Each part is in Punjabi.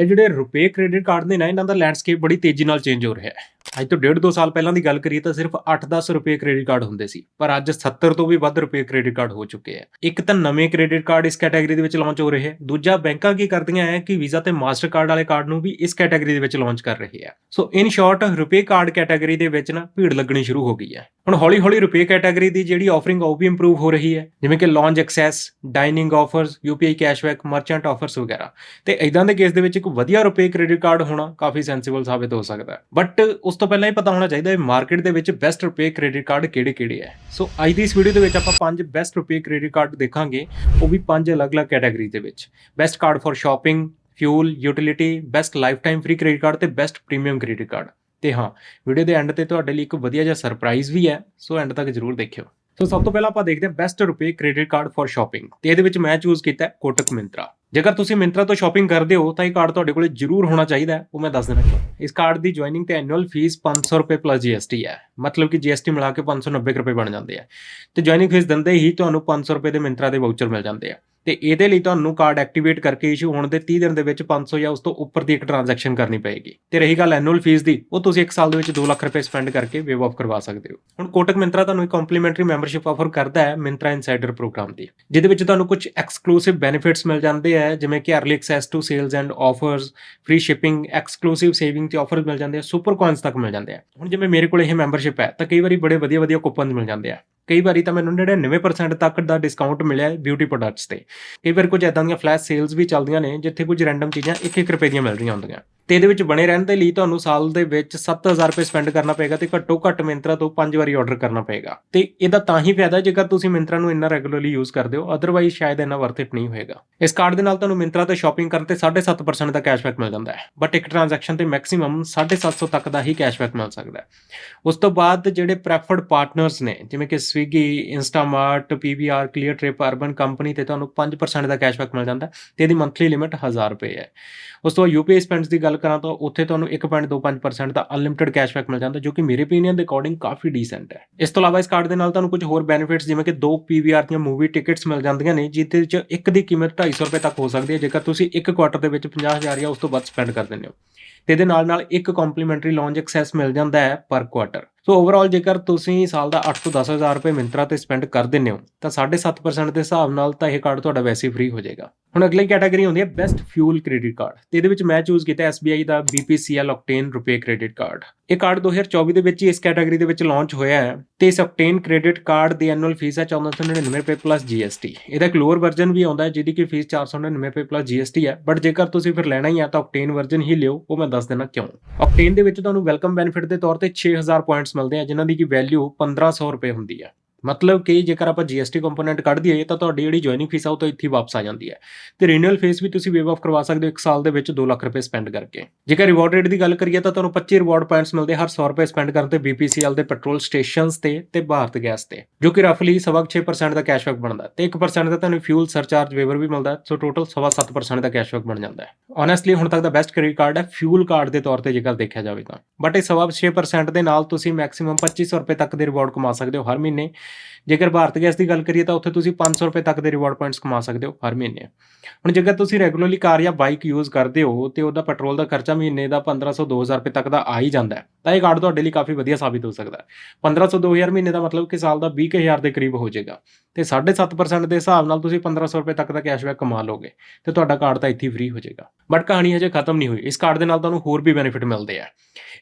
ਇਹ ਜਿਹੜੇ ਰੁਪਏ ਕ੍ਰੈਡਿਟ ਕਾਰਡ ਨੇ ਨਾ, ਇਹਨਾਂ ਦਾ ਲੈਂਡਸਕੇਪ ਬੜੀ ਤੇਜ਼ੀ ਨਾਲ ਚੇਂਜ ਹੋ ਰਿਹਾ ਹੈ। ਅੱਜ ਤੋਂ ਡੇਢ ਦੋ ਸਾਲ ਪਹਿਲਾਂ ਦੀ ਗੱਲ ਕਰੀਏ ਤਾਂ ਸਿਰਫ 8-10 ਰੁਪਏ ਕ੍ਰੈਡਿਟ ਕਾਰਡ ਹੁੰਦੇ ਸੀ, ਪਰ ਅੱਜ 70 ਤੋਂ ਵੀ ਵੱਧ ਰੁਪਏ ਕ੍ਰੈਡਿਟ ਕਾਰਡ ਹੋ ਚੁੱਕੇ ਆ। ਇੱਕ ਤਾਂ ਨਵੇਂ ਕ੍ਰੈਡਿਟ ਕਾਰਡ ਇਸ ਕੈਟਾਗਰੀ ਦੇ ਵਿੱਚ ਲਾਂਚ ਹੋ ਰਹੇ ਹੈ ਦੂਜਾ, ਬੈਂਕਾਂ ਕੀ ਕਰਦੀਆਂ ਹੈ ਕਿ ਵੀਜ਼ਾ ਤੇ ਮਾਸਟਰਕਾਰਡ ਵਾਲੇ ਕਾਰਡ ਨੂੰ ਵੀ ਇਸ ਕੈਟਾਗਰੀ ਦੇ ਵਿੱਚ ਲਾਂਚ ਕਰ ਰਹੇ ਆ। ਸੋ ਇਨ ਸ਼ਾਰਟ ਰੁਪਏ ਕਾਰਡ ਕੈਟਾਗਰੀ ਦੇ ਵਿੱਚ ਨਾ ਭੀੜ ਲੱਗਣੀ ਸ਼ੁਰੂ ਹੋ ਗਈ ਹੈ ਹੁਣ ਹੌਲੀ-ਹੌਲੀ ਰੁਪਏ ਕੈਟਾਗਰੀ ਦੀ ਜਿਹੜੀ ਆਫਰਿੰਗ ਉਹ ਵੀ ਇੰਪਰੂਵ ਹੋ ਰਹੀ ਹੈ ਜਿਵੇਂ ਕਿ lounge access dining offers UPI cashback merchant offers ਵਗੈਰਾ। ਤੇ ਇਦਾਂ ਦੇ ਕੇਸ ਦੇ ਵਿੱਚ ਇੱਕ ਵਧੀਆ ਰੁਪਏ ਕ੍ਰੈਡਿਟ ਕਾਰਡ ਹੋਣਾ ਕਾਫੀ ਸੈਂਸੀਬਲ ਸਾਬਿਤ ਹੋ ਸਕਦਾ। ਹੈ ਬਟ ਉਸ ਤੋਂ ਪਹਿਲਾਂ ਹੀ ਪਤਾ ਹੋਣਾ ਚਾਹੀਦਾ ਹੈ ਮਾਰਕੀਟ ਦੇ ਵਿੱਚ ਬੈਸਟ ਰੁਪਏ ਕ੍ਰੈਡਿਟ ਕਾਰਡ ਕਿਹੜੇ-ਕਿਹੜੇ ਹੈ ਸੋ ਅੱਜ ਦੀ ਇਸ ਵੀਡੀਓ ਦੇ ਵਿੱਚ ਆਪਾਂ ਪੰਜ ਬੈਸਟ ਰੁਪਏ ਕ੍ਰੈਡਿਟ ਕਾਰਡ ਦੇਖਾਂਗੇ, ਉਹ ਵੀ ਪੰਜ ਅਲੱਗ-ਅਲੱਗ ਕੈਟਾਗਰੀ ਦੇ ਵਿੱਚ। Best card for shopping fuel utility best life time free credit card ਤੇ ਬੈਸਟ ਪ੍ਰੀਮੀਅਮ ਕ੍ਰੈਡਿਟ ਕਾਰਡ ਤੇ ਹਾਂ ਵੀਡੀਓ ਦੇ ਐਂਡ ਤੇ ਤੁਹਾਡੇ ਲਈ ਇੱਕ ਵਧੀਆ ਜਿਹਾ ਸਰਪ੍ਰਾਈਜ਼ ਵੀ ਹੈ ਸੋ ਐਂਡ ਤੱਕ ਜਰੂਰ ਦੇਖਿਓ। ਸੋ ਸਭ ਤੋਂ ਪਹਿਲਾਂ ਆਪਾਂ ਦੇਖਦੇ ਹਾਂ ਬੈਸਟ ਰੁਪਏ ਕ੍ਰੈਡਿਟ ਕਾਰਡ ਫॉर ਸ਼ਾਪਿੰਗ ਤੇ ਇਹਦੇ ਵਿੱਚ ਮੈਂ ਚੂਜ਼ ਕੀਤਾ ਕੋਟਕ ਮਿੰਤਰਾ। ਜੇਕਰ ਤੁਸੀਂ ਮਿੰਤਰਾ ਤੋਂ ਸ਼ਾਪਿੰਗ ਕਰਦੇ ਹੋ, ਤਾਂ ਇਹ ਕਾਰਡ ਤੁਹਾਡੇ ਕੋਲੇ ਜ਼ਰੂਰ ਹੋਣਾ ਚਾਹੀਦਾ ਹੈ। ਉਹ ਮੈਂ ਦੱਸ ਦੇਣਾ ਚਾਹੁੰਦਾ ਇਸ ਕਾਰਡ ਦੀ ਜੁਆਇਨਿੰਗ ਤੇ ਐਨੂਅਲ ਫੀਸ 500 ਰੁਪਏ ਪਲੱਸ GST ਹੈ। ਮਤਲਬ ਕਿ GST ਮਿਲਾ ਕੇ 590 ਰੁਪਏ ਬਣ ਜਾਂਦੇ ਆ। ਤੇ ਜੁਆਇਨਿੰਗ ਫੀਸ ਦਿੰਦੇ ਹੀ ਤੁਹਾਨੂੰ 500 ਰੁਪਏ ਦੇ ਮਿੰਤਰਾ ਦੇ ਵਾਊਚਰ ਮਿਲ ਜਾਂਦੇ ਆ। ਤੇ ਇਹਦੇ ਲਈ ਤੁਹਾਨੂੰ ਕਾਰਡ ਐਕਟੀਵੇਟ ਕਰਕੇ ਇਸ਼ੂ ਹੋਣ ਦੇ 30 ਦਿਨ ਦੇ ਵਿੱਚ 500 ਜਾਂ ਉਸ ਤੋਂ ਉੱਪਰ ਦੀ ਇੱਕ ਟ੍ਰਾਂਜੈਕਸ਼ਨ ਕਰਨੀ ਪਏਗੀ। ਤੇ ਰਹੀ ਗੱਲ ਐਨੂਅਲ ਫੀਸ ਦੀ, ਉਹ ਤੁਸੀਂ ਇੱਕ ਸਾਲ ਦੇ ਵਿੱਚ 2 ਲੱਖ ਰੁਪਏ ਸਪੈਂਡ ਕਰਕੇ ਵੇਵ ਆਫ ਕਰਵਾ ਸਕਦੇ ਹੋ। ਹੁਣ ਕੋਟਕ ਮਿੰਤਰਾ ਤੁਹਾਨੂੰ ਇੱਕ ਕੰਪਲੀਮੈਂਟਰੀ ਮੈਂਬਰਸ਼ਿਪ ਆਫਰ ਕਰਦਾ ਹੈ ਮਿੰਤਰਾ ਇਨਸਾਈਡਰ ਪ੍ਰੋਗਰਾਮ ਦੀ। ਜਿਹਦੇ ਵਿੱਚ ਤੁਹਾਨੂੰ ਕੁਝ ਐਕਸਕਲੂਸਿਵ ਬੈਨੀਫਿਟਸ ਮਿਲ ਜਾਂਦੇ ਆ ਜਿਵੇਂ ਕਿ early access to sales and offers free shipping exclusive saving ਤੇ ਆਫਰਸ ਮਿਲ ਜਾਂਦੇ ਆ ਸੁਪਰ ਕੋਇਨਸ ਤੱਕ ਮਿਲ ਜਾਂਦੇ ਆ। ਹੁਣ ਜਿਵੇਂ ਮੇਰੇ ਕੋਲ ਇਹ ਮੈਂਬਰਸ਼ਿਪ ਹੈ, ਤਾਂ ਕਈ ਵਾਰੀ ਬੜੇ ਵਧੀਆ ਵਧੀਆ ਕੂਪਨਸ ਮਿਲ ਜਾਂਦੇ ਆ। ਕਈ ਵਾਰੀ ਤਾਂ ਮੈਨੂੰ 99% ਤੱਕ ਦਾ ਡਿਸਕਾਊਂਟ ਮਿਲਿਆ ਹੈ ਬਿਊਟੀ ਪ੍ਰੋਡਕਟਸ ਤੇ। ਕਈ ਵਾਰ ਕੁਝ ਐਦਾਂ ਦੀਆਂ ਫਲੈਸ਼ ਸੇਲਸ ਵੀ ਚੱਲਦੀਆਂ ਨੇ, ਜਿੱਥੇ ਕੁਝ ਰੈਂਡਮ ਚੀਜ਼ਾਂ 1-1 ਰੁਪਏ ਦੀਆਂ ਮਿਲ ਰਹੀਆਂ ਹੁੰਦੀਆਂ। ਤੇ ਇਹਦੇ ਵਿੱਚ ਬਣੇ ਰਹਿਣ ਦੇ ਲਈ ਤੁਹਾਨੂੰ ਸਾਲ ਦੇ ਵਿੱਚ 7000 ਰੁਪਏ ਸਪੈਂਡ ਕਰਨਾ ਪਏਗਾ ਤੇ ਘੱਟੋ ਘੱਟ ਮਿੰਤਰਾ ਤੋਂ 5 ਵਾਰੀ ਆਰਡਰ ਕਰਨਾ ਪਏਗਾ। ਤੇ ਇਹਦਾ ਤਾਂ ਹੀ ਫਾਇਦਾ ਜੇਕਰ ਤੁਸੀਂ ਮਿੰਤਰਾ ਨੂੰ ਇੰਨਾ ਰੈਗੂਲਰਲੀ ਯੂਜ਼ ਕਰਦੇ ਹੋ ਅਦਰਵਾਈਜ਼ ਸ਼ਾਇਦ ਇੰਨਾ ਵਰਥ ਇਟ ਨਹੀਂ ਹੋਏਗਾ। ਇਸ ਕਾਰਡ ਦੇ ਨਾਲ ਤੁਹਾਨੂੰ ਮਿੰਤਰਾ ਤੇ ਸ਼ਾਪਿੰਗ ਕਰਨ ਤੇ 7.5% ਦਾ ਕੈਸ਼ਬੈਕ ਮਿਲ ਜਾਂਦਾ ਹੈ। ਬਟ ਇੱਕ ਟ੍ਰਾਂਜੈਕਸ਼ਨ ਤੇ ਮੈਕਸਿਮਮ 750 ਤੱਕ ਦਾ ਹੀ ਕੈਸ਼ਬੈਕ ਮਿਲ ਸਕਦਾ ਹੈ। ਉਸ ਤੋਂ ਬਾਅਦ ਜਿਹੜੇ ਪ੍ਰੈਫਰਡ ਪਾਰਟਨਰਸ ਨੇ, ਜਿਵੇਂ ਕਿ Swiggy Instamart PVR Cleartrip Urban Company ਤੇ ਤੁਹਾਨੂੰ 5% ਦਾ ਕੈਸ਼ਬੈਕ ਮਿਲ ਜਾਂਦਾ ਹੈ ਤੇ ਇਹਦੀ ਮੰਥਲੀ ਲਿਮਿਟ 1000 ਰੁਪਏ ਹੈ। ਉਸ ਤੋਂ ਬਾਅਦ ਯੂਪੀਆਈ ਸਪੈਂਡਸ ਦੀ ਗੱਲ ਕਰਾਂ ਤਾਂ ਉੱਥੇ ਤੁਹਾਨੂੰ 1.25% ਦਾ ਅਨਲਿਮਿਟਿਡ ਕੈਸ਼ਬੈਕ ਮਿਲ ਜਾਂਦਾ ਜੋ ਕਿ ਮੇਰੇ ਓਪੀਨੀਅਨ ਦੇ ਅਕੋਰਡਿੰਗ ਕਾਫੀ ਡੀਸੈਂਟ ਹੈ। ਇਸ ਤੋਂ ਇਲਾਵਾ ਇਸ ਕਾਰਡ ਦੇ ਨਾਲ ਤੁਹਾਨੂੰ ਕੁਝ ਹੋਰ ਬੈਨੀਫਿਟਸ ਜਿਵੇਂ ਕਿ ਦੋ ਪੀਵੀਆਰ ਦੀਆਂ ਮੂਵੀ ਟਿਕਟਸ ਮਿਲ ਜਾਂਦੀਆਂ ਨੇ ਜਿਹਦੇ ਵਿੱਚ ਇੱਕ ਦੀ ਕੀਮਤ 250 ਰੁਪਏ ਤੱਕ ਹੋ ਸਕਦੀ ਹੈ ਜੇਕਰ ਤੁਸੀਂ ਇੱਕ ਕੁਆਟਰ ਦੇ ਵਿੱਚ 50000 ਜਾਂ ਉਸ ਤੋਂ ਵੱਧ ਸਪੈਂਡ ਕਰ ਦਿੰਦੇ ਹੋ। ਤੇ ਇਹਦੇ ਨਾਲ ਨਾਲ ਇੱਕ ਕੰਪਲੀਮੈਂਟਰੀ ਲੌਂਜ ਐਕਸੈਸ ਮਿਲ ਜਾਂਦਾ ਹੈ ਪਰ ਕੁਆਟਰ ਸੋ ਓਵਰਆਲ ਜੇਕਰ ਤੁਸੀਂ ਸਾਲ ਦਾ 8 ਤੋਂ 10000 ਰੁਪਏ ਮਿੰਤਰਾ ਤੇ ਸਪੈਂਡ ਕਰ ਦਿੰਦੇ ਹੋ, ਤਾਂ 7.5% ਦੇ ਹਿਸਾਬ ਨਾਲ ਤਾਂ ਇਹ ਕਾਰਡ ਤੁਹਾਡਾ ਵੈਸੇ ਹੀ ਫ੍ਰੀ ਹੋ ਜਾਏਗਾ। ਹੁਣ ਅਗਲੀ ਕੈਟਾਗਰੀ ਹੁੰਦੀ ਹੈ ਬੈਸਟ ਫਿਊਲ ਕ੍ਰੈਡਿਟ ਕਾਰਡ ਤੇ ਇਹਦੇ ਵਿੱਚ ਮੈਂ ਚੂਜ਼ ਕੀਤਾ SBI ਦਾ BPCL Octane ਰੁਪਏ ਕ੍ਰੈਡਿਟ ਕਾਰਡ ਇਹ ਕਾਰਡ 2024 ਦੇ ਵਿੱਚ ਹੀ ਇਸ ਕੈਟਾਗਰੀ ਦੇ ਵਿੱਚ ਲਾਂਚ ਹੋਇਆ ਹੈ ਤੇ ਇਸ Octane ਕ੍ਰੈਡਿਟ ਕਾਰਡ ਦੀ ਐਨੂਅਲ ਫੀਸ ਹੈ 1499 ਰੁਪਏ ਪਲੱਸ GST ਇਹਦਾ ਇੱਕ ਲੋਅਰ ਵਰਜ਼ਨ ਵੀ ਆਉਂਦਾ ਹੈ ਜਿਹਦੀ ਕਿ ਫੀਸ 499 ਰੁਪਏ ਪਲੱਸ GST ਹੈ। ਬਟ ਜੇਕਰ ਤੁਸੀਂ ਫਿਰ ਲੈਣਾ ਹੀ ਆ ਤਾਂ Octane ਵਰਜ਼ਨ ਹੀ ਲਿਓ, ਉਹ ਮੈਂ ਦੱਸ ਦੇਣਾ ਕਿਉਂ। Octane ਦੇ ਵਿੱਚ ਤੁਹਾਨੂੰ ਵੈਲਕਮ ਬੈਨੀਫਿਟ ਦੇ ਤੌਰ ਤੇ 6000 ਪੁਆਇੰਟਸ ਮਿਲਦੇ ਆ, ਜਿਨ੍ਹਾਂ ਦੀ ਕਿ ਵੈਲਿਊ 1500 ਰੁਪਏ ਹੁੰਦੀ ਹੈ। ਮਤਲਬ ਕਿ ਜੇਕਰ ਆਪਾਂ GST ਕੰਪੋਨੈਂਟ ਕੱਢ ਦਈਏ ਤਾਂ ਤੁਹਾਡੀ ਜਿਹੜੀ ਜੁਆਇਨਿੰਗ ਫੀਸ ਆ ਉਹ ਤਾਂ ਇੱਥੇ ਵਾਪਸ ਆ ਜਾਂਦੀ ਹੈ। ਤੇ ਰੀਨਿਊਅਲ ਫੀਸ ਵੀ ਤੁਸੀਂ ਵੇਵ ਆਫ ਕਰਵਾ ਸਕਦੇ ਹੋ 1 ਸਾਲ ਦੇ ਵਿੱਚ 2 ਲੱਖ ਰੁਪਏ ਸਪੈਂਡ ਕਰਕੇ। ਜੇਕਰ ਰਿਵਾਰਡ ਰੇਟ ਦੀ ਗੱਲ ਕਰੀਏ ਤਾਂ ਤੁਹਾਨੂੰ 25 ਰਿਵਾਰਡ ਪੁਆਇੰਟਸ ਮਿਲਦੇ ਹਰ 100 ਰੁਪਏ ਸਪੈਂਡ ਕਰਨ ਤੇ BPCL ਦੇ ਪੈਟਰੋਲ ਸਟੇਸ਼ਨਸ ਤੇ ਤੇ ਭਾਰਤ ਗੈਸ ਤੇ, ਜੋ ਕਿ ਰਫਲੀ 6% ਦਾ ਕੈਸ਼ਬੈਕ ਬਣਦਾ ਤੇ 1% ਦਾ ਤੁਹਾਨੂੰ ਫਿਊਲ ਸਰਚਾਰਜ ਵੇਵਰ ਵੀ ਮਿਲਦਾ ਸੋ ਟੋਟਲ 7% ਦਾ ਕੈਸ਼ਬੈਕ ਬਣ ਜਾਂਦਾ ਹੈ। ਓਨੈਸਟਲੀ ਹੁਣ ਤੱਕ ਦਾ ਬੈਸਟ ਕ੍ਰੈਡਿਟ ਕਾਰਡ ਹੈ ਫਿਊਲ ਕਾਰਡ ਦੇ ਤੌਰ ਤੇ ਜੇਕਰ ਦੇਖਿਆ ਜਾਵੇ ਤਾਂ। ਬਟ ਇਹ 6% ਦੇ ਨਾਲ ਤੁਸੀਂ ਮੈਕਸਿਮਮ 2500 ਰੁਪਏ ਤੱਕ ਦੇ ਰਿਵਾਰਡ ਕਮਾ ਸਕਦੇ ਹੋ ਹਰ ਮਹੀਨੇ। ਜੇਕਰ ਭਾਰਤ ਗੈਸ ਦੀ ਗੱਲ ਕਰੀਏ ਤਾਂ ਉੱਥੇ ਤੁਸੀਂ 500 ਰੁਪਏ ਤੱਕ ਦੇ ਰਿਵਾਰਡ ਪੁਆਇੰਟਸ ਕਮਾ ਸਕਦੇ ਹੋ ਹਰ ਮਹੀਨੇ। ਹੁਣ ਜੇਕਰ ਤੁਸੀਂ ਰੈਗੂਲਰਲੀ ਕਾਰ ਜਾਂ ਬਾਈਕ ਯੂਜ਼ ਕਰਦੇ ਹੋ ਤੇ ਉਹਦਾ ਪੈਟਰੋਲ ਦਾ ਖਰਚਾ ਮਹੀਨੇ ਦਾ 1500 2000 ਰੁਪਏ ਤੱਕ ਦਾ ਆ ਹੀ ਜਾਂਦਾ ਹੈ, ਤਾਂ ਇਹ ਕਾਰਡ ਤੁਹਾਡੇ ਲਈ ਕਾਫੀ ਵਧੀਆ ਸਾਬਿਤ ਹੋ ਸਕਦਾ ਹੈ। 1500 2000 ਮਹੀਨੇ ਦਾ ਮਤਲਬ ਕਿ ਸਾਲ ਦਾ 20000 ਦੇ ਕਰੀਬ ਹੋ ਜਾਏਗਾ ਤੇ 7.5% ਦੇ ਹਿਸਾਬ ਨਾਲ ਤੁਸੀਂ 1500 ਰੁਪਏ ਤੱਕ ਦਾ ਕੈਸ਼ਬੈਕ ਕਮਾ ਲੋਗੇ ਤੇ ਤੁਹਾਡਾ ਕਾਰਡ ਤਾਂ ਇੱਥੇ ਫ੍ਰੀ ਹੋ ਜਾਏਗਾ। ਬਟ ਕਹਾਣੀ ਹਜੇ ਖਤਮ ਨਹੀਂ ਹੋਈ। ਇਸ ਕਾਰਡ ਦੇ ਨਾਲ ਤੁਹਾਨੂੰ ਹੋਰ ਵੀ ਬੈਨੀਫਿਟ ਮਿਲਦੇ ਆ।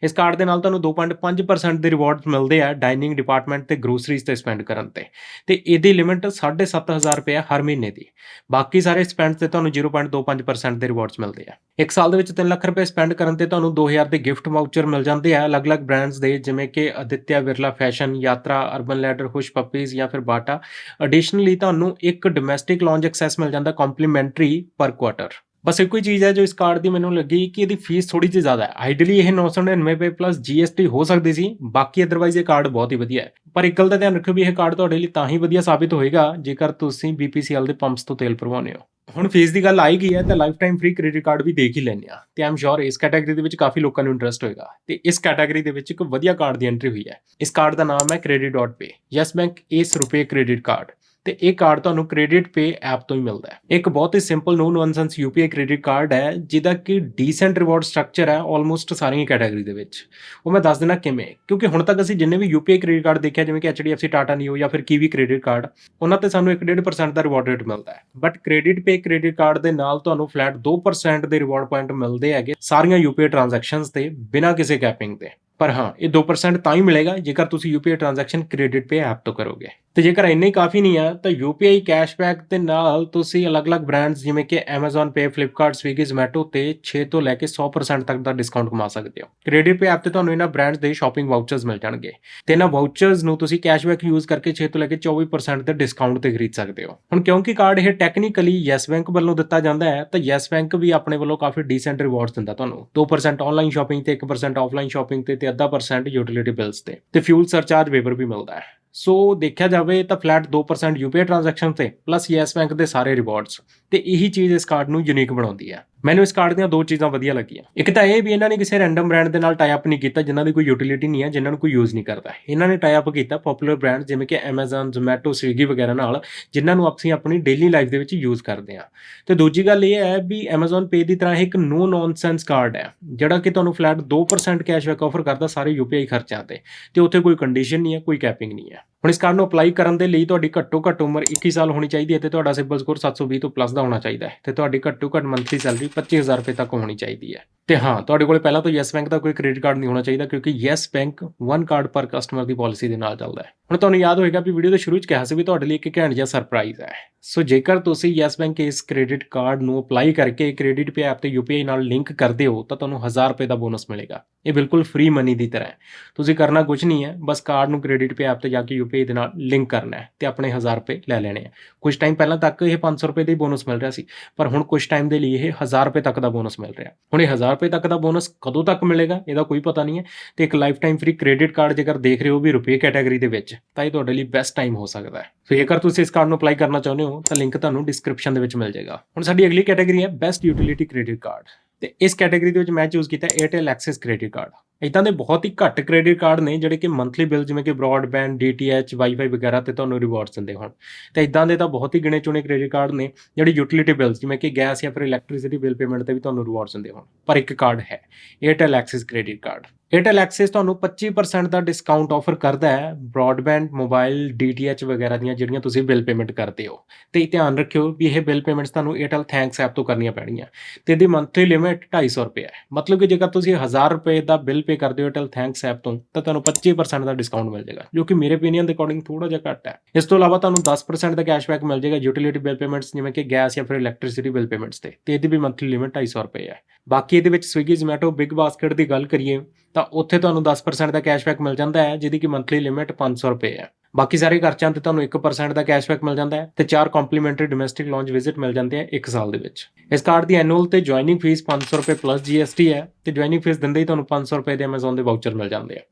ਇਸ ਕਾਰਡ ਦੇ ਨਾਲ ਤੁਹਾਨੂੰ 2.5% ਦੇ ਰਿਵਾਰਡਸ ਮਿਲਦੇ ਆ ਡਾਈਨਿੰਗ ਡਿਪਾਰਟਮੈਂਟ ਤੇ ਗਰੋਸਰੀਜ਼ ਤੇ ਸਪੈਂਡ ਕਰਨ ਤੇ। ਤੇ ਇਹਦੀ ਲਿਮਿਟ 7500 ਰੁਪਏ ਆ ਹਰ ਮਹੀਨੇ ਦੀ। ਬਾਕੀ ਸਾਰੇ ਸਪੈਂਡ ਤੇ ਤੁਹਾਨੂੰ 0.25% ਦੇ ਰਿਵਾਰਡਸ ਮਿਲਦੇ ਆ। ਇੱਕ ਸਾਲ ਦੇ ਵਿੱਚ 3 ਲੱਖ ਰੁਪਏ ਸਪੈਂਡ ਕਰਨ ਤੇ ਤੁਹਾਨੂੰ 2000 ਦੇ ਗਿਫਟ ਵਾਊਚਰ ਮਿਲ ਜਾਂਦੇ ਆ ਅਲੱਗ-ਅਲੱਗ ਬ੍ਰਾਂਡਸ ਦੇ, ਜਿਵੇਂ ਕਿ Aditya Birla fashion Yatra Urban Ladder Hush Puppies ਜਾਂ ਫਿਰ ਬਾਟਾ ਐਡੀਸ਼ਨਲੀ ਤੁਹਾਨੂੰ ਇੱਕ ਡੋਮੈਸਟਿਕ ਲੌਂਜ ਐਕਸੈਸ ਮਿਲ ਜਾਂਦਾ ਕੰਪਲੀਮੈਂਟਰੀ ਪਰ ਕੁਆਟਰ ਬਸ ਇੱਕੋ ਹੀ ਚੀਜ਼ ਹੈ ਜੋ ਇਸ ਕਾਰਡ ਦੀ ਮੈਨੂੰ ਲੱਗੀ ਕਿ ਇਹਦੀ ਫੀਸ ਥੋੜੀ ਜਿਹੀ ਜ਼ਿਆਦਾ ਹੈ। ਆਈਡੀਅਲੀ ਇਹ 999 ਰੁਪਏ ਪਲੱਸ GST ਹੋ ਸਕਦੀ ਸੀ, ਬਾਕੀ ਅਦਰਵਾਈਜ਼ ਇਹ ਕਾਰਡ ਬਹੁਤ ਹੀ ਵਧੀਆ ਹੈ। ਪਰ ਇੱਕ ਗੱਲ ਦਾ ਧਿਆਨ ਰੱਖਿਓ ਵੀ ਇਹ ਕਾਰਡ ਤੁਹਾਡੇ ਲਈ ਤਾਂ ਹੀ ਵਧੀਆ ਸਾਬਿਤ ਹੋਏਗਾ ਜੇਕਰ ਤੁਸੀਂ BPCL ਦੇ ਪੰਪਸ ਤੋਂ ਤੇਲ ਭਰਵਾਉਂਦੇ ਹੋ। ਹੁਣ ਫੀਸ ਦੀ ਗੱਲ ਆਈ ਗਈ ਹੈ ਤਾਂ life time free credit card ਵੀ ਦੇਖ ਹੀ ਲੈਣੇ ਆ ਤੇ ਆਮ ਸ਼ੋਰ ਇਸ ਕੈਟਾਗਰੀ ਦੇ ਵਿੱਚ ਕਾਫੀ ਲੋਕਾਂ ਨੂੰ ਇੰਟਰਸਟ ਹੋਏਗਾ। ਤੇ ਇਸ ਕੈਟਾਗਰੀ ਦੇ ਵਿੱਚ ਇੱਕ ਵਧੀਆ ਕਾਰਡ ਦੀ ਐਂਟਰੀ ਹੋਈ ਹੈ। ਇਸ ਕਾਰਡ ਦਾ ਨਾਮ ਹੈ credit.pay ਯੈਸ ਬੈਂਕ ਇਸ ਰੁਪਏ ਕ੍ਰੈਡਿਟ ਕਾਰਡ ਤੇ ਇਹ ਕਾਰਡ ਤੁਹਾਨੂੰ ਕ੍ਰੈਡਿਟ ਪੇ ਐਪ ਤੋਂ ਹੀ ਮਿਲਦਾ ਹੈ। ਇੱਕ ਬਹੁਤ ਹੀ simple no nonsense UPI credit card ਹੈ, ਜਿਹਦਾ ਕਿ ਡੀਸੈਂਟ ਰਿਵਾਰਡ ਸਟਰਕਚਰ ਹੈ ਆਲਮੋਸਟ ਸਾਰੀਆਂ ਕੈਟਾਗਰੀ ਦੇ ਵਿੱਚ। ਉਹ ਮੈਂ ਦੱਸ ਦਿੰਦਾ ਕਿਵੇਂ? ਕਿਉਂਕਿ ਹੁਣ ਤੱਕ ਅਸੀਂ ਜਿੰਨੇ ਵੀ UPI ਕ੍ਰੈਡਿਟ ਕਾਰਡ ਦੇਖਿਆ, ਜਿਵੇਂ ਕਿ HDFC ਟਾਟਾ ਨਿਓ ਜਾਂ ਫਿਰ ਕੀਵੀ ਕ੍ਰੈਡਿਟ ਕਾਰਡ ਉਹਨਾਂ ਤੇ ਸਾਨੂੰ 1.5% ਦਾ ਰਿਵਾਰਡ ਰੇਟ ਮਿਲਦਾ ਹੈ। But credit pay credit card ਦੇ ਨਾਲ ਤੁਹਾਨੂੰ ਫਲੈਟ 2% ਦੇ ਰਿਵਾਰਡ ਪੁਆਇੰਟ ਮਿਲਦੇ ਹੈਗੇ ਸਾਰੀਆਂ UPI ਟ੍ਰਾਂਜੈਕਸ਼ਨਸ ਤੇ, ਬਿਨਾਂ ਕਿਸੇ ਕੈਪਿੰਗ ਦੇ। ਪਰ ਹਾਂ, ਇਹ 2% ਤਾਂ ਹੀ ਮਿਲੇਗਾ ਜੇਕਰ ਤੁਸੀਂ UPI transaction credit pay app ਤੋਂ ਕਰੋਗੇ। ਤੇ ਜੇਕਰ ਇੰਨੇ ਹੀ ਕਾਫੀ ਨਹੀਂ ਆ ਤਾਂ UPI ਕੈਸ਼ਬੈਕ ਦੇ ਨਾਲ ਤੁਸੀਂ ਅਲੱਗ-ਅਲੱਗ ਬ੍ਰਾਂਡਸ ਜਿਵੇਂ ਕਿ Amazon Pay, Flipkart, Swiggy, Zomato ਤੇ 6 ਤੋਂ ਲੈ ਕੇ 100% ਤੱਕ ਦਾ ਡਿਸਕਾਊਂਟ ਕਮਾ ਸਕਦੇ ਹੋ। ਕ੍ਰੈਡਿਟ ਪੇ ਐਪ ਤੇ ਤੁਹਾਨੂੰ ਇਹਨਾਂ ਬ੍ਰਾਂਡਸ ਦੇ ਸ਼ਾਪਿੰਗ ਵਾਊਚਰਸ ਮਿਲ ਜਾਣਗੇ। ਤੇ ਇਹਨਾਂ ਵਾਊਚਰਸ ਨੂੰ ਤੁਸੀਂ ਕੈਸ਼ਬੈਕ ਯੂਜ਼ ਕਰਕੇ 6 ਤੋਂ ਲੈ ਕੇ 24% ਦੇ ਡਿਸਕਾਊਂਟ ਤੇ ਖਰੀਦ ਸਕਦੇ ਹੋ। ਹੁਣ ਕਿਉਂਕਿ ਕਾਰਡ ਇਹ ਟੈਕਨੀਕਲੀ ਯੈਸ ਬੈਂਕ ਵੱਲੋਂ ਦਿੱਤਾ ਜਾਂਦਾ ਹੈ ਤਾਂ ਯੈਸ ਬੈਂਕ ਵੀ ਆਪਣੇ ਵੱਲੋਂ ਕਾਫੀ ਡੀਸੈਂਟ ਰਿਵਾਰਡਸ ਦਿੰਦਾ ਤੁਹਾਨੂੰ। 2% ਆਨਲਾਈਨ ਸ਼ਾਪਿੰਗ ਤੇ 1% ਆਫਲਾਈਨ ਸ਼ਾਪਿੰਗ ਤੇ ਤੇ ਅੱਧਾ ਪਰਸੈਂਟ ਯੂਟਿਲਿਟੀ ਬਿਲਸ ਤੇ। ਤੇ ਫਿਊਲ ਸਰਚਾਰਜ ਵੇਵਰ ਵੀ ਮਿਲਦਾ ਹੈ। ਸੋ ਦੇਖਿਆ ਜਾਵੇ ਤਾਂ ਫਲੈਟ 2% UPI ਟ੍ਰਾਂਜੈਕਸ਼ਨ ਤੇ ਪਲੱਸ ਯੈਸ ਬੈਂਕ ਦੇ ਸਾਰੇ ਰਿਵਾਰਡਸ ਤੇ ਇਹੀ ਚੀਜ਼ ਇਸ ਕਾਰਡ ਨੂੰ ਯੂਨੀਕ ਬਣਾਉਂਦੀ ਹੈ। ਮੈਨੂੰ ਇਸ ਕਾਰਡ ਦੀਆਂ ਦੋ ਚੀਜ਼ਾਂ ਵਧੀਆ ਲੱਗੀਆਂ। ਇੱਕ ਤਾਂ ਇਹ ਵੀ ਇਹਨਾਂ ਨੇ ਕਿਸੇ ਰੈਂਡਮ ਬ੍ਰਾਂਡ ਦੇ ਨਾਲ ਟਾਈ ਅਪ ਨਹੀਂ ਕੀਤਾ, ਜਿਨ੍ਹਾਂ ਦੀ ਕੋਈ ਯੂਟਿਲਿਟੀ ਨਹੀਂ ਹੈ, ਜਿਨ੍ਹਾਂ ਨੂੰ ਕੋਈ ਯੂਜ਼ ਨਹੀਂ ਕਰਦਾ। ਇਹਨਾਂ ਨੇ ਟਾਈ ਅਪ ਕੀਤਾ ਪਪੂਲਰ ਬ੍ਰਾਂਡ ਜਿਵੇਂ ਕਿ Amazon, Zomato, Swiggy ਵਗੈਰਾ ਨਾਲ, ਜਿਨ੍ਹਾਂ ਨੂੰ ਅਸੀਂ ਆਪਣੀ ਡੇਲੀ ਲਾਈਫ ਦੇ ਵਿੱਚ ਯੂਜ਼ ਕਰਦੇ ਹਾਂ। ਤੇ ਦੂਜੀ ਗੱਲ ਇਹ ਹੈ ਵੀ Amazon Pay ਦੀ ਤਰ੍ਹਾਂ ਇਹ ਇੱਕ ਨੋ ਨੌਨਸੈਂਸ ਕਾਰਡ ਹੈ, ਜਿਹੜਾ ਕਿ ਤੁਹਾਨੂੰ ਫਲੈਟ 2% ਕੈਸ਼ਬੈਕ ਆਫਰ ਕਰਦਾ ਸਾਰੇ UPI ਖਰਚਿਆਂ ਤੇ ਤੇ ਉੱਥੇ ਕੋਈ ਕੰਡੀਸ਼ਨ ਨਹੀਂ ਹੈ, ਕੋਈ ਕੈਪਿੰਗ ਨਹੀਂ ਹੈ। ਹੁਣ ਇਸ ਕਾਰਡ ਨੂੰ ਅਪਲਾਈ ਕਰਨ ਦੇ ਲਈ ਤੁਹਾਡੀ ਘੱਟੋ ਘੱਟ ਉਮਰ 21 ਸਾਲ ਹੋਣੀ ਚਾਹੀਦੀ ਹੈ ਤੇ ਤੁਹਾਡਾ ਸਿਬਲ ਸਕੋਰ 720 ਤੋਂ ਪਲੱਸ ਦਾ ਹੋਣਾ ਚਾਹੀਦਾ ਹੈ ਤੇ ਤੁਹਾਡੀ ਘੱਟੋ ਘੱਟ ਮੰਥਲੀ ਸੈਲਰੀ 25000 ਰੁਪਏ ਤੱਕ ਹੋਣੀ ਚਾਹੀਦੀ ਹੈ। ਤੇ ਹਾਂ, ਤੁਹਾਡੇ ਕੋਲ ਪਹਿਲਾਂ ਤੋਂ ਯੈਸ ਬੈਂਕ ਦਾ ਕੋਈ ਕ੍ਰੈਡਿਟ ਕਾਰਡ ਨਹੀਂ ਹੋਣਾ ਚਾਹੀਦਾ ਕਿਉਂਕਿ ਯੈਸ ਬੈਂਕ ਵਨ ਕਾਰਡ ਪਰ ਕਸਟਮਰ ਦੀ ਪਾਲਿਸੀ ਦੇ ਨਾਲ ਚੱਲਦਾ ਹੈ। ਹੁਣ ਤੁਹਾਨੂੰ ਯਾਦ ਹੋਏਗਾ ਵੀ ਵੀਡੀਓ ਦੇ ਸ਼ੁਰੂ 'ਚ ਕਿਹਾ ਸੀ ਵੀ ਤੁਹਾਡੇ ਲਈ ਇੱਕ ਘੈਂਟ ਜਿਹਾ ਸਰਪ੍ਰਾਈਜ਼ ਹੈ। ਸੋ ਜੇਕਰ ਤੁਸੀਂ ਯੈਸ ਬੈਂਕ ਇਸ ਕ੍ਰੈਡਿਟ ਕਾਰਡ ਨੂੰ ਅਪਲਾਈ ਕਰਕੇ ਕ੍ਰੈਡਿਟ ਪੇ ਐਪ ਤੇ UPI ਨਾਲ ਲਿੰਕ ਕਰਦੇ ਹੋ ਤਾਂ ਤੁਹਾਨੂੰ 1000 ਰੁਪਏ ਦਾ ਬੋਨਸ ਮਿਲੇਗਾ। ਇਹ ਬਿਲਕੁਲ ਫ੍ਰੀ ਮਨੀ ਦੀ ਤਰ੍ਹਾਂ ਹੈ। ਤੁਸੀਂ ਕਰਨਾ ਕੁਝ ਨਹੀਂ ਹੈ, ਬਸ ਕਾਰਡ ਨੂੰ ਕ੍ਰੈਡਿਟ ਪੇ ਐਪ ਤੇ ਜਾ ਕੇ ਰੁਪਏ ਦੇ ਨਾਲ ਲਿੰਕ ਕਰਨਾ ਹੈ ਤੇ ਆਪਣੇ 1000 ਰੁਪਏ ਲੈ ਲੈਣੇ ਆ। ਕੁਝ ਟਾਈਮ ਪਹਿਲਾਂ ਤੱਕ ਇਹ 500 ਰੁਪਏ ਦਾ ਹੀ ਬੋਨਸ ਮਿਲ ਰਿਹਾ ਸੀ, ਪਰ ਹੁਣ ਕੁਝ ਟਾਈਮ ਦੇ ਲਈ ਇਹ 1000 ਰੁਪਏ ਤੱਕ ਦਾ ਬੋਨਸ ਮਿਲ ਰਿਹਾ। ਹੁਣ ਇਹ 1000 ਰੁਪਏ ਤੱਕ ਦਾ ਬੋਨਸ ਕਦੋਂ ਤੱਕ ਮਿਲੇਗਾ, ਇਹਦਾ ਕੋਈ ਪਤਾ ਨਹੀਂ ਹੈ, ਤੇ ਇੱਕ life time free credit card ਜੇਕਰ ਦੇਖ ਰਹੇ ਹੋ ਵੀ ਰੁਪਏ ਕੈਟਾਗਰੀ ਦੇ ਵਿੱਚ, ਤਾਂ ਇਹ ਤੁਹਾਡੇ ਲਈ ਬੈਸਟ ਟਾਈਮ ਹੋ ਸਕਦਾ ਹੈ। ਸੋ ਜੇਕਰ ਤੁਸੀਂ ਇਸ ਕਾਰਡ ਨੂੰ ਅਪਲਾਈ ਕਰਨਾ ਚਾਹੁੰਦੇ ਹੋ, ਤਾਂ ਲਿੰਕ ਤੁਹਾਨੂੰ ਡਿਸਕ੍ਰਿਪਸ਼ਨ ਦੇ ਵਿੱਚ ਮਿਲ ਜਾਏਗਾ। ਹੁਣ ਸਾਡੀ ਅਗਲੀ ਕੈਟਾਗਰੀ ਹੈ ਬੈਸਟ ਯੂਟਿਲਿਟੀ ਕ੍ਰੈਡਿਟ ਕਾਰਡ ਤੇ ਇਸ ਕੈਟਾਗਰੀ ਦੇ ਵਿੱਚ ਮੈਂ ਚੂਜ਼ ਕੀਤਾ Airtel Access ਕ੍ਰੈਡਿਟ ਕਾਰਡ ਇਦਾਂ ਦੇ ਬਹੁਤ ਹੀ ਘੱਟ ਕ੍ਰੈਡਿਟ ਕਾਰਡ ਨੇ ਜਿਹੜੇ ਕਿ ਮੰਥਲੀ ਬਿੱਲ ਜਿਵੇਂ ਕਿ ਬ੍ਰੌਡਬੈਂਡ DTH ਵਾਈਫਾਈ ਵਗੈਰਾ ਤੇ ਤੁਹਾਨੂੰ ਰਿਵਾਰਡਸ ਦਿੰਦੇ ਹੋਣ। ਤੇ ਇਦਾਂ ਦੇ ਤਾਂ ਬਹੁਤ ਹੀ ਗਿਣੇ ਚੁਣੇ ਕ੍ਰੈਡਿਟ ਕਾਰਡ ਨੇ ਜਿਹੜੇ ਯੂਟਿਲਿਟੀ ਬਿਲਸ ਜਿਵੇਂ ਕਿ ਗੈਸ ਜਾਂ ਫਿਰ ਇਲੈਕਟ੍ਰਿਸਿਟੀ ਬਿੱਲ ਪੇਮੈਂਟ ਤੇ ਵੀ ਤੁਹਾਨੂੰ ਰਿਵਾਰਡਸ ਦਿੰਦੇ ਹੋਣ। ਪਰ ਇੱਕ ਕਾਰਡ ਹੈ, Airtel Access credit card Airtel Access ਤੁਹਾਨੂੰ 25% ਦਾ ਡਿਸਕਾਊਂਟ ਆਫਰ ਕਰਦਾ ਹੈ ਬ੍ਰੌਡਬੈਂਡ ਮੋਬਾਈਲ DTH ਵਗੈਰਾ ਦੀਆਂ ਜਿਹੜੀਆਂ ਤੁਸੀਂ ਬਿੱਲ ਪੇਮੈਂਟ ਕਰਦੇ ਹੋ। ਤੇ ਧਿਆਨ ਰੱਖਿਓ ਵੀ ਇਹ ਬਿੱਲ ਪੇਮੈਂਟਸ ਤੁਹਾਨੂੰ Airtel Thanks ਐਪ ਤੋਂ ਕਰਨੀਆਂ ਪੈਣੀਆਂ। ਤੇ ਇਹਦੀ ਮੰਥਲੀ ਲਿਮਿਟ 250 ਰੁਪਏ ਹੈ। ਮਤਲਬ ਕਿ ਜੇਕਰ ਤੁਸੀਂ 1000 ਰੁਪਏ ਦਾ ਬਿੱਲ ਪੇ ਕਰਦੇ ਹੋ Airtel Thanks ਐਪ ਤੋਂ, ਤਾਂ ਤੁਹਾਨੂੰ 25% ਦਾ ਡਿਸਕਾਊਂਟ ਮਿਲ ਜਾਏਗਾ, ਜੋ ਕਿ ਮੇਰੇ ਓਪੀਨੀਅਨ ਦੇ ਅਕੋਰਡਿੰਗ ਥੋੜਾ ਜਿਹਾ ਘੱਟ ਹੈ। ਇਸ ਤੋਂ ਇਲਾਵਾ ਤੁਹਾਨੂੰ 10% ਦਾ ਕੈਸ਼ਬੈਕ ਮਿਲ ਜਾਏਗਾ ਯੂਟਿਲਿਟੀ ਬਿੱਲ ਪੇਮੈਂਟਸ ਜਿਵੇਂ ਕਿ ਗੈਸ ਜਾਂ ਫਿਰ ਇਲੈਕਟ੍ਰਿਸਿਟੀ ਬਿੱਲ ਪੇਮੈਂਟਸ ਤੇ। ਤੇ ਇਹਦੀ ਵੀ ਮੰਥਲੀ ਲਿਮਿਟ 250 ਰੁਪਏ ਹੈ। ਬਾਕੀ ਇਹਦੇ ਵਿੱਚ ਸਵਿਗੀ ਜ਼ੋਮੈਟੋ ਬਿਗ ਬਾਸਕਟ ਦੀ ਗੱਲ ਕਰੀਏ ਤਾਂ ਉੱਥੇ ਤੁਹਾਨੂੰ 10% ਦਾ ਕੈਸ਼ਬੈਕ ਮਿਲ ਜਾਂਦਾ ਹੈ, ਜਿਹਦੀ ਕਿ ਮੰਥਲੀ ਲਿਮਿਟ 500 ਰੁਪਏ ਹੈ। ਬਾਕੀ ਸਾਰੇ ਖਰਚਿਆਂ ਤੇ ਤੁਹਾਨੂੰ 1% ਦਾ ਕੈਸ਼ਬੈਕ ਮਿਲ ਜਾਂਦਾ ਹੈ ਤੇ ਚਾਰ ਕੰਪਲੀਮੈਂਟਰੀ ਡੋਮੈਸਟਿਕ ਲਾਂਚ ਵਿਜ਼ਿਟ ਮਿਲ ਜਾਂਦੇ ਆ 1 ਸਾਲ ਦੇ ਵਿੱਚ। ਇਸ ਕਾਰਡ ਦੀ ਐਨੂਅਲ ਤੇ ਜੁਆਇਨਿੰਗ ਫੀਸ 500 ਰੁਪਏ ਪਲੱਸ GST ਹੈ ਤੇ ਜੁਆਇਨਿੰਗ ਫੀਸ ਦਿੰਦੇ ਹੀ ਤੁਹਾਨੂੰ 500 ਰੁਪਏ ਦੇ Amazon ਦੇ ਵਾਊਚਰ ਮਿਲ ਜਾਂਦੇ ਆ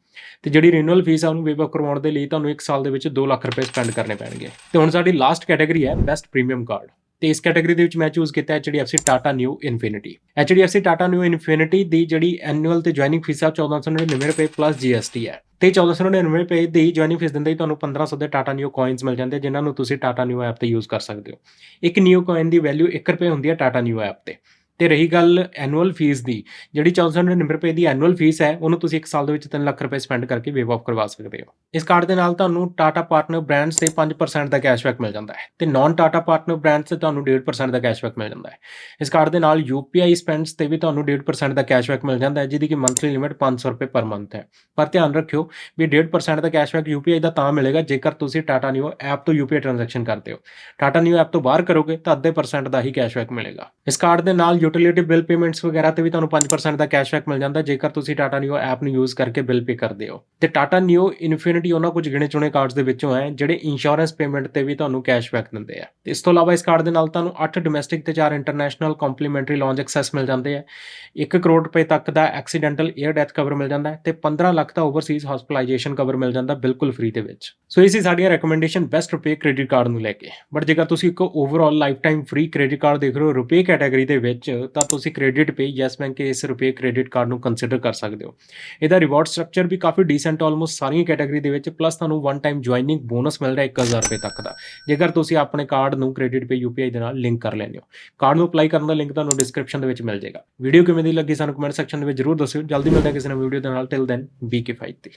ਤੇ ਜਿਹੜੀ ਰੀਨਿਊਅਲ ਫੀਸ ਆ ਉਹਨੂੰ ਵੇਵ ਆਫ ਕਰਵਾਉਣ ਦੇ ਲਈ ਤੁਹਾਨੂੰ 1 ਸਾਲ ਦੇ ਵਿੱਚ 2 ਲੱਖ ਰੁਪਏ ਸਪੈਂਡ ਕਰਨੇ ਪੈਣਗੇ। ਤੇ ਹੁਣ ਸਾਡੀ ਲਾਸਟ ਕੈਟਾਗਰੀ ਹੈ ਬੈਸਟ ਪ੍ਰੀਮੀਅਮ ਕਾਰਡ ਤੇ ਇਸ ਕੈਟਾਗਰੀ ਦੇ ਵਿੱਚ ਮੈਂ ਚੂਜ਼ ਕੀਤਾ HDFC Tata New Infinity HDFC Tata New Infinity ਦੀ ਜਿਹੜੀ ਐਨੂਅਲ ਤੇ ਜੁਆਇਨਿੰਗ ਫੀਸ ਆ 1499 ਰੁਪਏ ਪਲੱਸ GST ਹੈ। ਤੇ 1499 ਰੁਪਏ ਦੀ ਜੁਆਇਨਿੰਗ ਫੀਸ ਦਿੰਦੇ ਹੀ ਤੁਹਾਨੂੰ 1500 ਦੇ Tata Neo coins ਮਿਲ ਜਾਂਦੇ, ਜਿਨ੍ਹਾਂ ਨੂੰ ਤੁਸੀਂ Tata Neo ਐਪ ਤੇ ਯੂਜ਼ ਕਰ ਸਕਦੇ ਹੋ। ਇੱਕ Neo coin ਦੀ ਵੈਲਿਊ 1 ਰੁਪਏ ਹੁੰਦੀ ਹੈ Tata Neo ਐਪ ਤੇ। ਤੇ ਰਹੀ ਗੱਲ ਐਨੂਅਲ ਫੀਸ ਦੀ, ਜਿਹੜੀ 1499 ਰੁਪਏ ਦੀ ਐਨੂਅਲ ਫੀਸ ਹੈ, ਉਹਨੂੰ ਤੁਸੀਂ 1 ਸਾਲ ਦੇ ਵਿੱਚ 3 ਲੱਖ ਰੁਪਏ ਸਪੈਂਡ ਕਰਕੇ ਵੇਵ ਆਫ ਕਰਵਾ ਸਕਦੇ ਹੋ। ਇਸ ਕਾਰਡ ਦੇ ਨਾਲ ਤੁਹਾਨੂੰ ਟਾਟਾ ਪਾਰਟਨਰ ਬ੍ਰਾਂਡਸ ਤੇ 5% ਦਾ ਕੈਸ਼ਬੈਕ ਮਿਲ ਜਾਂਦਾ ਹੈ ਤੇ ਨਾਨ ਟਾਟਾ ਪਾਰਟਨਰ ਬ੍ਰਾਂਡਸ ਤੇ ਤੁਹਾਨੂੰ 1.5% ਦਾ ਕੈਸ਼ਬੈਕ ਮਿਲ ਜਾਂਦਾ ਹੈ। ਇਸ ਕਾਰਡ ਦੇ ਨਾਲ UPI ਸਪੈਂਡਸ ਤੇ ਵੀ ਤੁਹਾਨੂੰ 1.5% ਦਾ ਕੈਸ਼ਬੈਕ ਮਿਲ ਜਾਂਦਾ ਹੈ, ਜਿਹਦੀ ਕਿ ਮੰਥਲੀ ਲਿਮਿਟ 500 ਰੁਪਏ ਪਰ ਮੰਥ ਹੈ। ਪਰ ਧਿਆਨ ਰੱਖਿਓ ਵੀ 1.5% ਦਾ ਕੈਸ਼ਬੈਕ UPI ਦਾ ਤਾਂ ਮਿਲੇਗਾ ਜੇਕਰ ਤੁਸੀਂ ਟਾਟਾ ਨਿਓ ਐਪ ਤੋਂ UPI ਟ੍ਰਾਂਜੈਕਸ਼ਨ ਕਰਦੇ ਹੋ। ਟਾਟਾ ਨਿਓ ਐਪ ਤੋਂ ਬਾਹਰ ਕਰੋਗੇ ਤਾਂ ਅੱਧੇ ਪਰਸੈਂਟ ਦਾ ਹੀ ਕੈਸ਼ਬੈਕ ਮਿਲੇਗਾ। ਇਸ ਕਾਰਡ ਦੇ ਨਾਲ ਯੂਟਿਲਿਟੀ ਬਿੱਲ ਪੇਮੈਂਟਸ ਵਗੈਰਾ ਤੇ ਵੀ ਤੁਹਾਨੂੰ 5% ਦਾ ਕੈਸ਼ਬੈਕ ਮਿਲ ਜਾਂਦਾ, ਜੇਕਰ ਤੁਸੀਂ ਟਾਟਾ Neo ਐਪ ਨੂੰ ਯੂਜ਼ ਕਰਕੇ ਬਿੱਲ ਪੇ ਕਰਦੇ ਹੋ। ਤੇ ਟਾਟਾ Neo ਇਨਫਿਨਿਟੀ ਉਹਨਾਂ ਕੁਝ ਗਿਣੇ ਚੁਣੇ ਕਾਰਡਸ ਦੇ ਵਿੱਚੋਂ ਹੈ, ਜਿਹੜੇ ਇੰਸ਼ੋਰੈਂਸ ਪੇਮੈਂਟ ਤੇ ਵੀ ਤੁਹਾਨੂੰ ਕੈਸ਼ਬੈਕ ਦਿੰਦੇ ਆ। ਇਸ ਤੋਂ ਇਲਾਵਾ ਇਸ ਕਾਰਡ ਦੇ ਨਾਲ ਤੁਹਾਨੂੰ 8 ਡੋਮੈਸਟਿਕ ਤੇ 4 ਇੰਟਰਨੈਸ਼ਨਲ ਕੰਪਲੀਮੈਂਟਰੀ ਲੌਂਜ ਐਕਸੈਸ ਮਿਲ ਜਾਂਦੇ ਆ। 1 ਕਰੋੜ ਰੁਪਏ ਤੱਕ ਦਾ ਐਕਸੀਡੈਂਟਲ 에ਅਰ ਡੈਥ ਕਵਰ ਮਿਲ ਜਾਂਦਾ ਹੈ ਤੇ 15 ਲੱਖ ਦਾ ਓਵਰਸੀਜ਼ ਹਸਪੀਟਲਾਈਜੇਸ਼ਨ ਕਵਰ ਮਿਲ ਜਾਂਦਾ ਬਿਲਕੁਲ ਫ੍ਰੀ ਦੇ ਵਿੱਚ। ਸੋ ਇਹ ਸੀ ਸਾਡੀਆਂ ਰეკਮੈਂਡੇਸ਼ਨ ਬੈਸਟ ਰੁਪਏ ਕ੍ਰੈਡਿਟ ਕਾਰਡ ਨੂੰ ਲੈ ਕੇ। ਬਟ ਜੇਕਰ ਤੁਸੀਂ ਇੱਕ overall lifetime free credit card ਦੇਖ ਰਹੇ ਹੋ, ਰੁਪਏ ਕੈਟਾਗਰੀ ਦੇ ਵਿੱਚ ਤਾਂ ਤੁਸੀਂ ਕ੍ਰੈਡਿਟ ਪੇ ਯੈਸ ਬੈਂਕ ਇਸ ਰੁਪਏ ਕ੍ਰੈਡਿਟ ਕਾਰਡ ਨੂੰ ਕੰਸੀਡਰ ਕਰ ਸਕਦੇ ਹੋ। ਇਹਦਾ ਰਿਵਾਰਡ ਸਟਰਕਚਰ ਵੀ ਕਾਫੀ ਡੀਸੈਂਟ ਆਲਮੋਸਟ ਸਾਰੀਆਂ ਕੈਟਾਗਰੀ ਦੇ ਵਿੱਚ ਪਲੱਸ ਤੁਹਾਨੂੰ ਵਨ ਟਾਈਮ ਜੁਆਇਨਿੰਗ ਬੋਨਸ ਮਿਲ ਰਿਹਾ 1000 ਰੁਪਏ ਤੱਕ ਦਾ। ਜੇਕਰ ਤੁਸੀਂ ਆਪਣੇ ਕਾਰਡ ਨੂੰ ਕ੍ਰੈਡਿਟ ਪੇ UPI ਦੇ ਨਾਲ ਲਿੰਕ ਕਰ ਲੈਂਦੇ ਹੋ। ਕਾਰਡ ਨੂੰ ਅਪਲਾਈ ਕਰਨ ਦਾ ਲਿੰਕ ਤੁਹਾਨੂੰ ਡਿਸਕ੍ਰਿਪਸ਼ਨ ਦੇ ਵਿੱਚ ਮਿਲ ਜਾਏਗਾ। ਵੀਡੀਓ ਕਿਵੇਂ ਦੀ ਲੱਗੀ ਸਾਨੂੰ ਕਮੈਂਟ ਸੈਕਸ਼ਨ ਦੇ ਵਿੱਚ ਜਰੂਰ ਦੱਸਿਓ। ਜਲਦੀ ਮਿਲਦਾ ਕਿਸੇ ਨਵੀਂ ਵੀਡੀਓ ਦੇ ਨਾਲ। Till then B K fight ਤੇ